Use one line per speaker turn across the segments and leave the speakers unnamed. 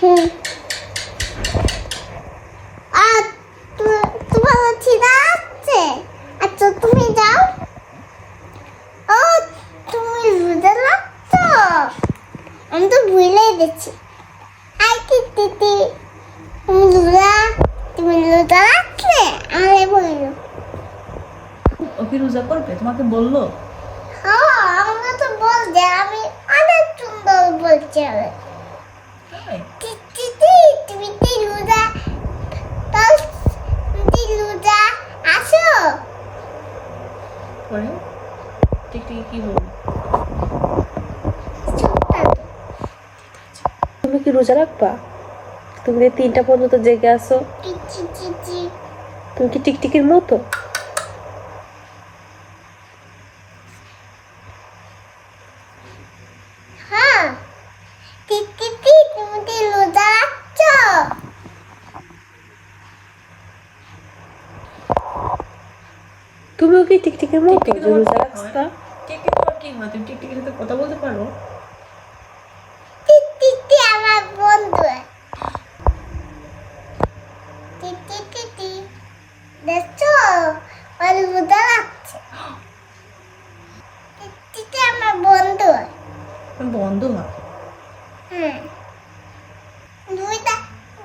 হুম। আর তোমার খিদা আছে? আচ্ছা তুমি যাও। ও তুমি রোজা রাখছো? আমি তো ভুলে গেছি। আই কি দিদি তুমি রোজা তুমি রোজা রাখলে? আমি বলল
ও কি রোজা করবে? তোমাকে বলল?
হ্যাঁ আমাকে তো বলছে। আমি অনেক সুন্দর বলছে
তাই?
দিদি তুমি কি রোজা তুমি রোজা আসো
পরে? টিকটিকি কি বলব
তুমি কি রোজা রাখবা? তুমি যে তিনটা পর্যন্ত জেগে আসো তুমি কি টিকটিকির মতো?
হ্যাঁ। দিদি তুমি কি রোজা রাখছো?
তুমিও কি টিকটিকির মতো?
হয়? টিকটিকি তোমার কি হয়? তুমি টিকটিকির সাথে কথা বলতে পারো?
আমার বন্ধু। দেখছ? ওর রাখছে দিদি আমার বন্ধু।
তুমি বন্ধ হয়
হুম দুইটা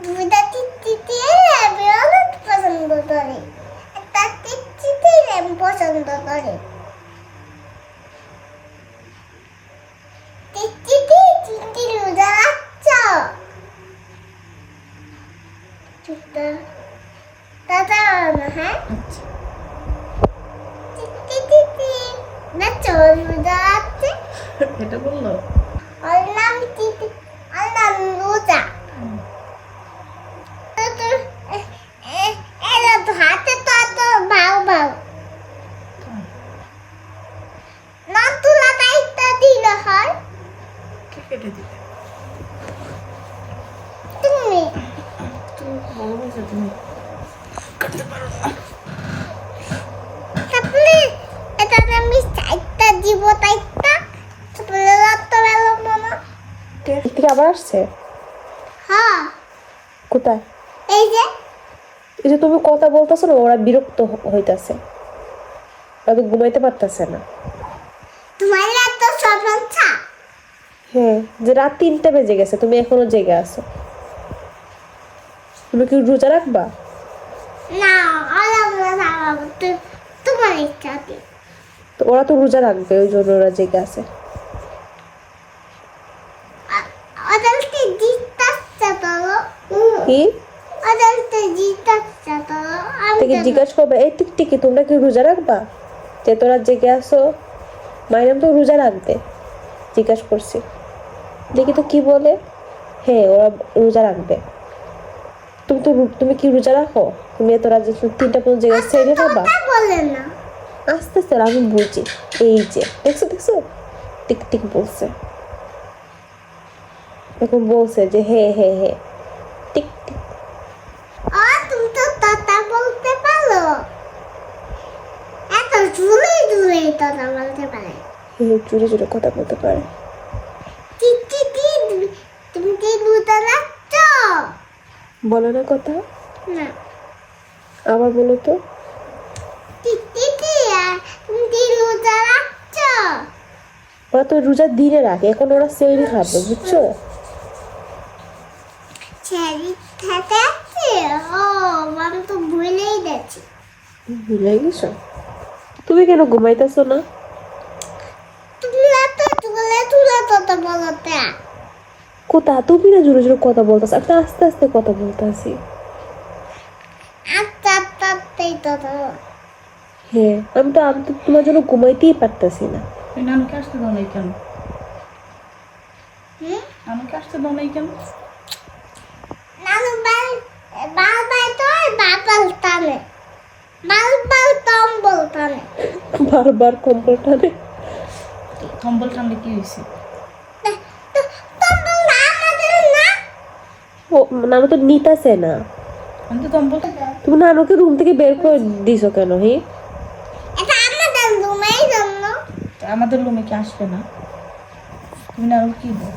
দুইটা টিকটিকি আমি অনেক পছন্দ করি একটা টিকটিকি আমি পছন্দ করি টিকটিকি চিন্তি রোজা রাখছ চুপটা দাদা না হ্যাঁ
আচ্ছা
টিকটিকি না চল রোজা রাখছে
এটা বলল
ওর নাম টিটি ওর নাম রোজা এরা তো হাতে তো তো বাউ বাউ
তাই।
দিলে হয়। তুমি।
তুমি বড় তুমি কাটতে পারো না
তারপরে এটা আমি দিব তারপরে বেলা
আবার আসছে?
হ্যাঁ।
কোথায়?
এই যে।
এই যে তুমি কথা বলতেছো না ওরা বিরক্ত হইতাছে। ওরা তো ঘুমাইতে পারতেছে না।
তোমার
হ্যাঁ যে রাত তিনটা বেজে গেছে তুমি এখনও জেগে আছো। তুমি কি রোজা রাখবা?
না তোমার ইচ্ছা
তো ওরা তো রোজা রাখবে ওই জন্য ওরা জেগে আছে।
জিজ্ঞাসা
কি? থেকে করবে এই টিকটিকি তোমরা কি রোজা রাখবা? যে তোরা জেগে আসো মাইনাম তো রোজা রাখবে। জিজ্ঞাসা করছি। দেখি তো কি বলে। হ্যাঁ ওরা রোজা রাখবে। তুমি তো তুমি কি রোজা রাখো? তুমি যে তিনটা পর্যন্ত জেগে ছেড়ে খাবা?
বলে না।
আস্তে আস্তে আমি বুঝি এই যে দেখছ দেখছ? টিক টিক বলছে। এখন বলছে যে হে হে হে। টিক টিক
তুমি তো বলতে পারো। এত জুড়ে জুড়ে কথা বলতে পারে।
হে জুড়ে জুড়ে কথা বলতে পারে।
তুমি- কি দুধ রাখছ
বলো না কথা?
না।
আবার বলো তো
চিঠি কি আর তুমি কি দুধ রাখছ
ওরা তো রোজা দিনে রাখে এখন ওরা সেরি খাবে বুঝছ? ভুলে গেছো? তুমি কেন ঘুমাইতেছো না?
কথা?
তুমি না জোরে জোরে কথা বলতেছো আমি আস্তে আস্তে কথা বলতেছি। হ্যাঁ আমি তো আমি তো তোমার জন্য ঘুমাইতেই পারতেছি না।
তুমি নানুকে আসতে দাও নাই কেন? নানুকে আসতে দাও নাই কেন?
বারবার কম্বল টানে।
কম্বল টানলে কি হয়েছে
নানু তো নিতাছে না।
আমি তো কম্বল
তুমি নানুকে রুম থেকে বের করে দিছো কেন হি
এটা
আমাদের রুমে কি আসবে না? তুমি নানু কি দাও